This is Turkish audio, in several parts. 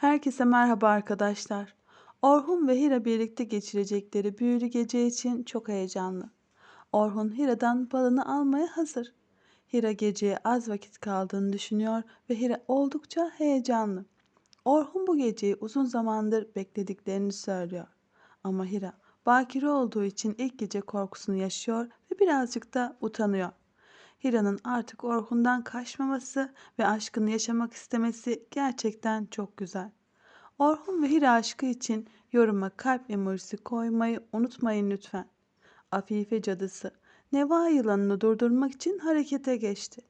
Herkese merhaba arkadaşlar. Orhun ve Hira birlikte geçirecekleri büyülü gece için çok heyecanlı. Orhun Hira'dan balını almaya hazır. Hira geceye az vakit kaldığını düşünüyor ve Hira oldukça heyecanlı. Orhun bu geceyi uzun zamandır beklediklerini söylüyor. Ama Hira bakire olduğu için ilk gece korkusunu yaşıyor ve birazcık da utanıyor. Hira'nın artık Orhun'dan kaçmaması ve aşkını yaşamak istemesi gerçekten çok güzel. Orhun ve Hira aşkı için yoruma kalp emojisi koymayı unutmayın lütfen. Afife cadısı Neva yılanını durdurmak için harekete geçti.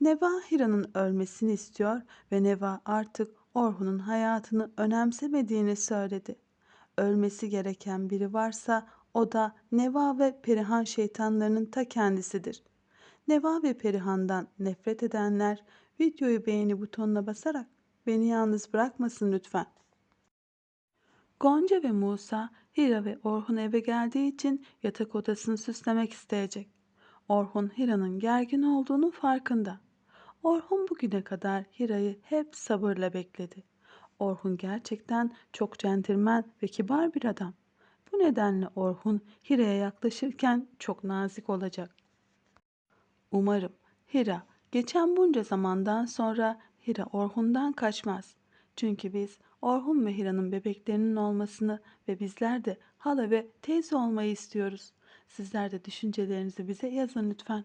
Neva Hira'nın ölmesini istiyor ve Neva artık Orhun'un hayatını önemsemediğini söyledi. Ölmesi gereken biri varsa o da Neva ve Perihan şeytanlarının ta kendisidir. Neva ve Perihan'dan nefret edenler videoyu beğeni butonuna basarak beni yalnız bırakmasın lütfen. Gonca ve Musa, Hira ve Orhun eve geldiği için yatak odasını süslemek isteyecek. Orhun Hira'nın gergin olduğunu farkında. Orhun bugüne kadar Hira'yı hep sabırla bekledi. Orhun gerçekten çok centilmen ve kibar bir adam. Bu nedenle Orhun Hira'ya yaklaşırken çok nazik olacak. Umarım Hira geçen bunca zamandan sonra Hira Orhun'dan kaçmaz. Çünkü biz Orhun ve Hira'nın bebeklerinin olmasını ve bizler de hala ve teyze olmayı istiyoruz. Sizler de düşüncelerinizi bize yazın lütfen.